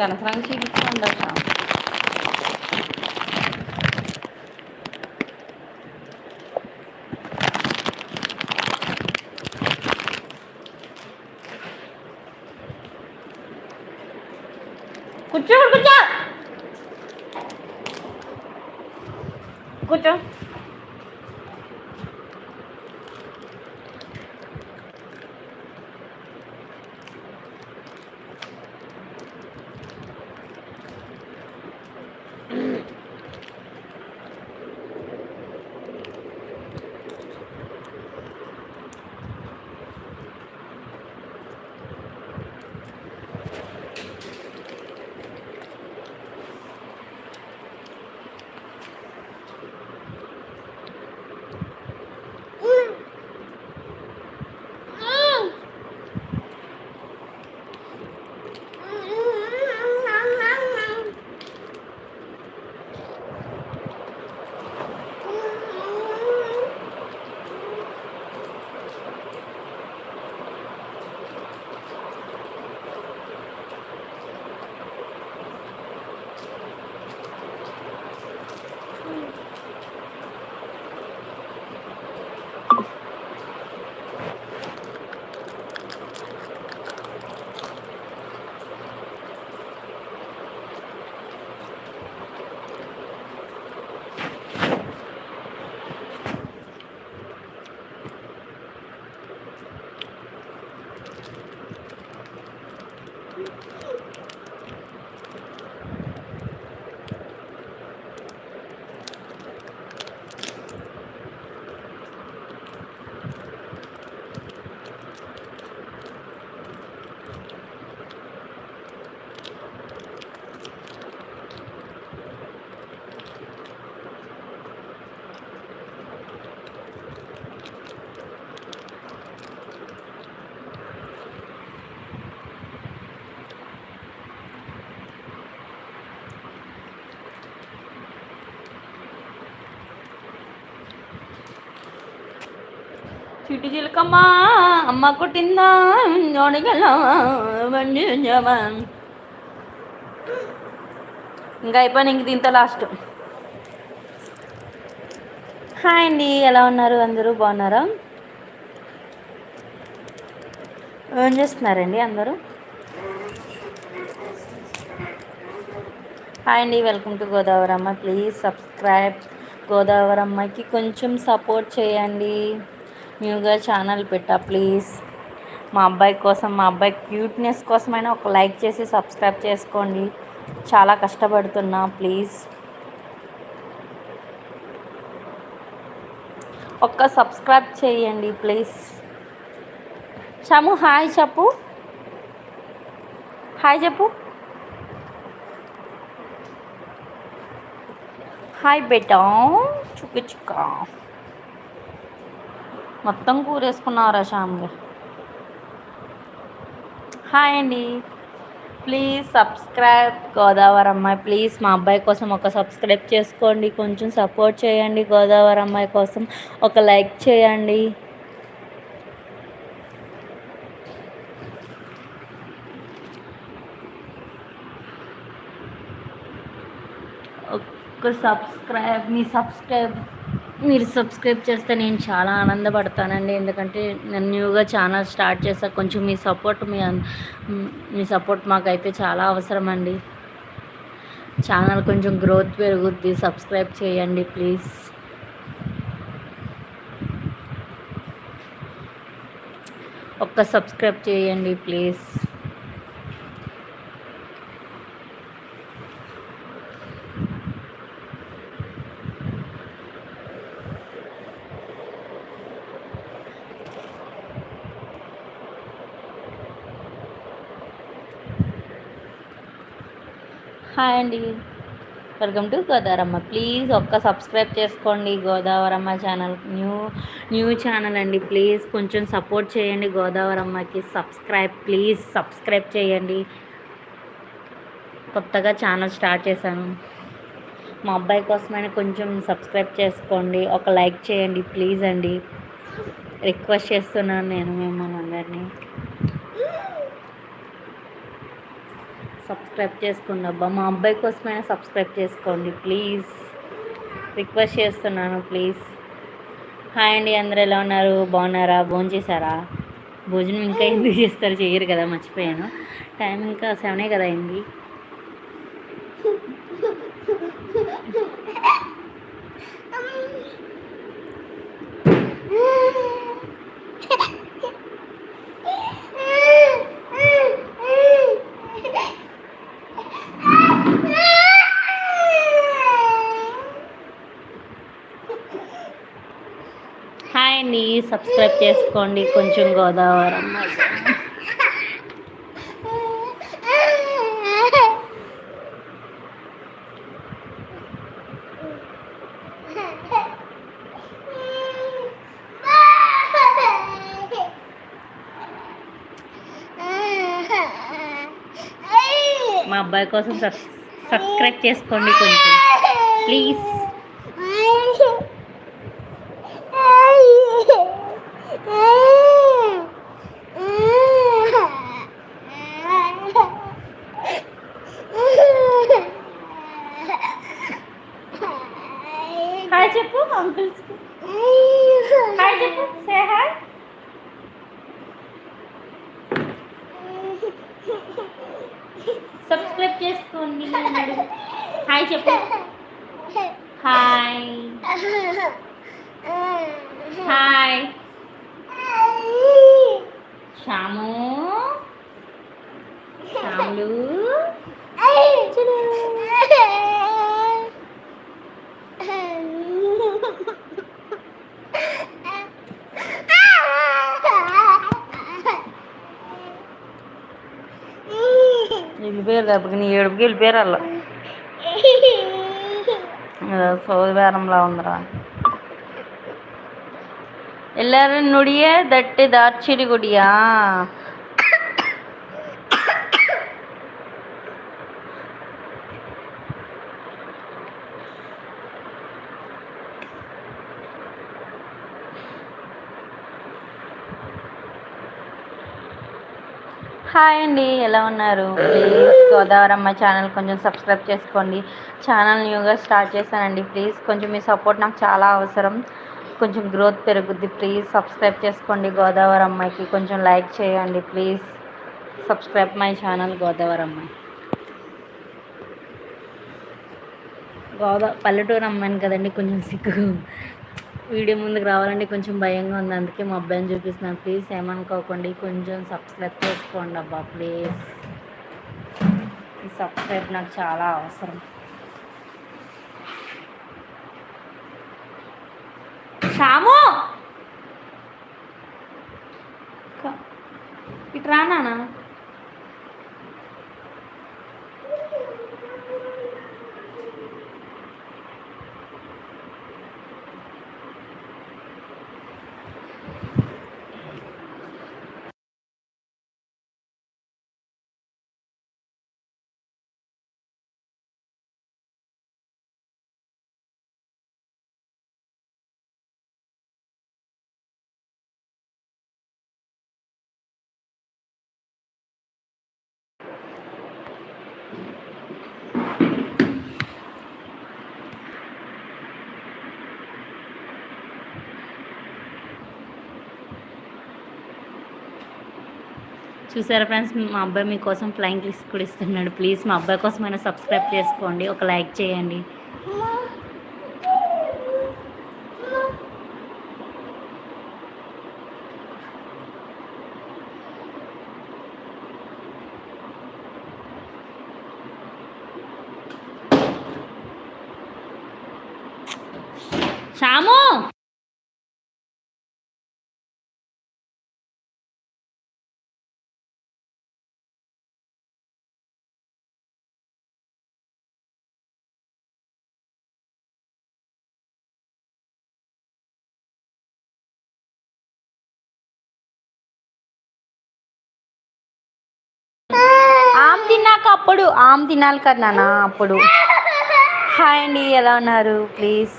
Jangan serang sih gitu. కూర్చో కూర్చో కూర్చో చిటి చిలకమ్మ అమ్మ కొట్టిందా? జోడిగలవా ఇంకా అయిపోయిన ఇంక దీంతో లాస్ట్ హాయ్ అండి ఎలా ఉన్నారు? అందరూ బాగున్నారా? ఏం చేస్తున్నారండి అందరూ? హాయ్ అండి welcome to Godavaramma. Please subscribe గోదావరమ్మకి కొంచెం సపోర్ట్ చేయండి. న్యూగా ఛానల్ పెట్టా ప్లీజ్. మా అబ్బాయి కోసం మా అబ్బాయి క్యూట్నెస్ కోసమైనా ఒక లైక్ చేసి సబ్స్క్రైబ్ చేసుకోండి. చాలా కష్టపడుతున్నా ప్లీజ్. ఒక్క సబ్స్క్రైబ్ చేయండి ప్లీజ్. చము హాయ్ చెప్పు. హాయ్ చెప్పు. హాయ్ బేటా. చుక్క చుక్క. మొత్తం కూరేసుకున్నారా శ్యామ్గా? హాయ్ అండి. ప్లీజ్ సబ్స్క్రైబ్ గోదావరి అమ్మాయి. ప్లీజ్ మా అబ్బాయి కోసం ఒక సబ్స్క్రైబ్ చేసుకోండి. కొంచెం సపోర్ట్ చేయండి గోదావరి అమ్మాయి కోసం. ఒక లైక్ చేయండి. ఒక సబ్స్క్రైబ్ మీ సబ్స్క్రైబ్ మీరు సబ్స్క్రైబ్ చేస్తే నేను చాలా ఆనందపడతానండి. ఎందుకంటే నేను న్యూగా ఛానల్ స్టార్ట్ చేసా. కొంచెం మీ సపోర్ట్ మీ మీ సపోర్ట్ మాకైతే చాలా అవసరం అండి ఛానల్ కొంచెం గ్రోత్ పెరుగుద్ది. సబ్స్క్రైబ్ చేయండి ప్లీజ్ ఒక్క సబ్స్క్రైబ్ చేయండి ప్లీజ్ హాయ్ అండి. వెల్కమ్ టు గోదావరమ్మ ప్లీజ్ ఒక్క సబ్స్క్రైబ్ చేసుకోండి. Godavaramma channel new new channel అండి. ప్లీజ్ కొంచెం సపోర్ట్ చేయండి గోదావరమ్మకి సబ్స్క్రైబ్ ప్లీజ్ సబ్స్క్రైబ్ చేయండి. కొత్తగా ఛానల్ స్టార్ట్ చేశాను. మా అబ్బాయి కోసమైనా కొంచెం సబ్స్క్రైబ్ చేసుకోండి. ఒక లైక్ చేయండి ప్లీజ్ అండి. రిక్వెస్ట్ చేస్తున్నాను నేను మిమ్మల్ని అందరినీ. సబ్స్క్రైబ్ చేసుకోండి అబ్బా. మా అబ్బాయి కోసమైనా సబ్స్క్రైబ్ చేసుకోండి ప్లీజ్ రిక్వెస్ట్ చేస్తున్నాను ప్లీజ్ హాయ్ అండి అందరు ఎలా ఉన్నారు? బాగున్నారా? భోజనం చేశారా? భోజనం ఇంకా ఎందుకు చేస్తారు? చేయరు కదా మర్చిపోయాను. టైం ఇంకా సెవెనే కదా అయింది. సబ్స్క్రైబ్ చేసుకోండి. కొంచెం గోదావరి అమ్మాయి మా అబ్బాయి కోసం సబ్ సబ్స్క్రైబ్ చేసుకోండి కొంచెం. ప్లీజ్ హాయ్ చెప్పు అంకుల్స్ హాయ్ చెప్పు సే హాయ్ సబ్స్క్రైబ్ చేసుకోండి హాయ్ చెప్పు. హాయ్ హాయ్ శ్యాము శ్యాములు చూడు. ఉపయోగపడుకుని ఏడుపుకి వెళ్ళిపోయారు వాళ్ళు సోదివారంలా ఉందిరా எல்லாரும் நொடிய தட்டு தாட்சிரி கொடியா హాయ్ అండి ఎలా ఉన్నారు? ప్లీజ్ గోదావరమ్మ ఛానల్ కొంచెం సబ్స్క్రైబ్ చేసుకోండి. ఛానల్ న్యూగా స్టార్ట్ చేశానండి ప్లీజ్ కొంచెం మీ సపోర్ట్ నాకు చాలా అవసరం. కొంచెం గ్రోత్ పెరుగుద్ది ప్లీజ్ సబ్స్క్రైబ్ చేసుకోండి గోదావరి అమ్మాయికి కొంచెం లైక్ చేయండి please subscribe my channel Godavari అమ్మాయి గోదా పల్లెటూరు అమ్మాయిని కదండి కొంచెం సిగ్గు. వీడియో ముందుకు రావాలంటే కొంచెం భయంగా ఉంది. అందుకే మా అబ్బాయిని చూపిస్తున్నాను. ప్లీజ్ ఏమనుకోకండి. కొంచెం సబ్స్క్రైబ్ చేసుకోండి అబ్బా ప్లీజ్. ఈ సబ్స్క్రైబ్ నాకు చాలా అవసరం. శ్యాము! చూసారా ఫ్రెండ్స్ మా అబ్బాయి మీకోసం ఫ్లయింగ్ లిస్ట్ కూడా ఇస్తున్నాడు. ప్లీజ్ మా అబ్బాయి కోసం అయినా సబ్స్క్రైబ్ చేసుకోండి. ఒక లైక్ చేయండి శ్యాము ఆమ్ తిన్నాక అప్పుడు ఆమె తినాలి కదా నాన్న అప్పుడు. హాయ్ అండి ఎలా ఉన్నారు? ప్లీజ్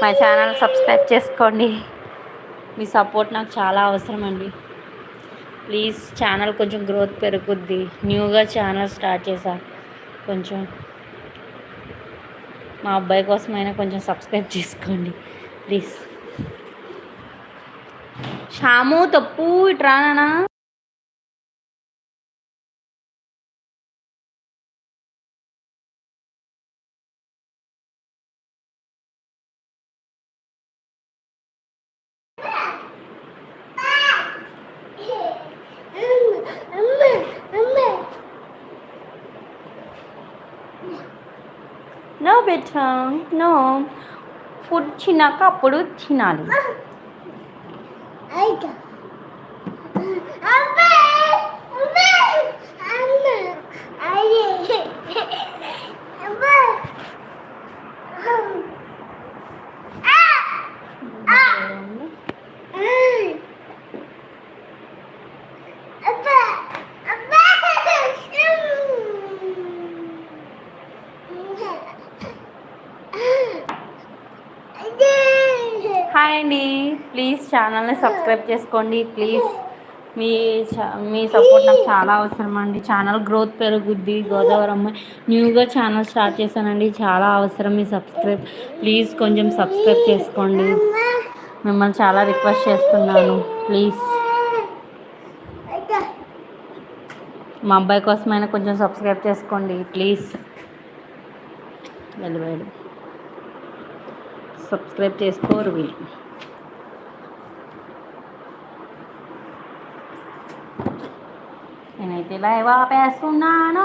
మా ఛానల్ సబ్స్క్రైబ్ చేసుకోండి. మీ సపోర్ట్ నాకు చాలా అవసరం అండి. ప్లీజ్ ఛానల్ కొంచెం గ్రోత్ పెరుగుద్ది. న్యూగా ఛానల్ స్టార్ట్ చేశా కొంచెం మా అబ్బాయి కోసమైనా కొంచెం సబ్స్క్రైబ్ చేసుకోండి. ప్లీజ్ షాము తప్పు না বেটা না ফুটছি না কাপড় উঠছি না রে హాయ్ అండి ప్లీజ్ ఛానల్ని సబ్స్క్రైబ్ చేసుకోండి. ప్లీజ్ మీ చ- మీ సపోర్ట్ నాకు చాలా అవసరం అండి ఛానల్ గ్రోత్ పెరుగుద్ది. గోదావరి అమ్మాయి న్యూగా ఛానల్ స్టార్ట్ చేశానండి. చాలా అవసరం మీ సబ్స్క్రైబ్ ప్లీజ్ కొంచెం సబ్స్క్రైబ్ చేసుకోండి. మిమ్మల్ని చాలా రిక్వెస్ట్ చేస్తున్నాను. ప్లీజ్ మా అబ్బాయి కోసమైనా కొంచెం సబ్స్క్రైబ్ చేసుకోండి. ప్లీజ్ వెళ్ళి సబ్స్క్రైబ్ చేసుకోరు వీళ్ళు. నేనైతే లైవ్ ఆపేస్తున్నాను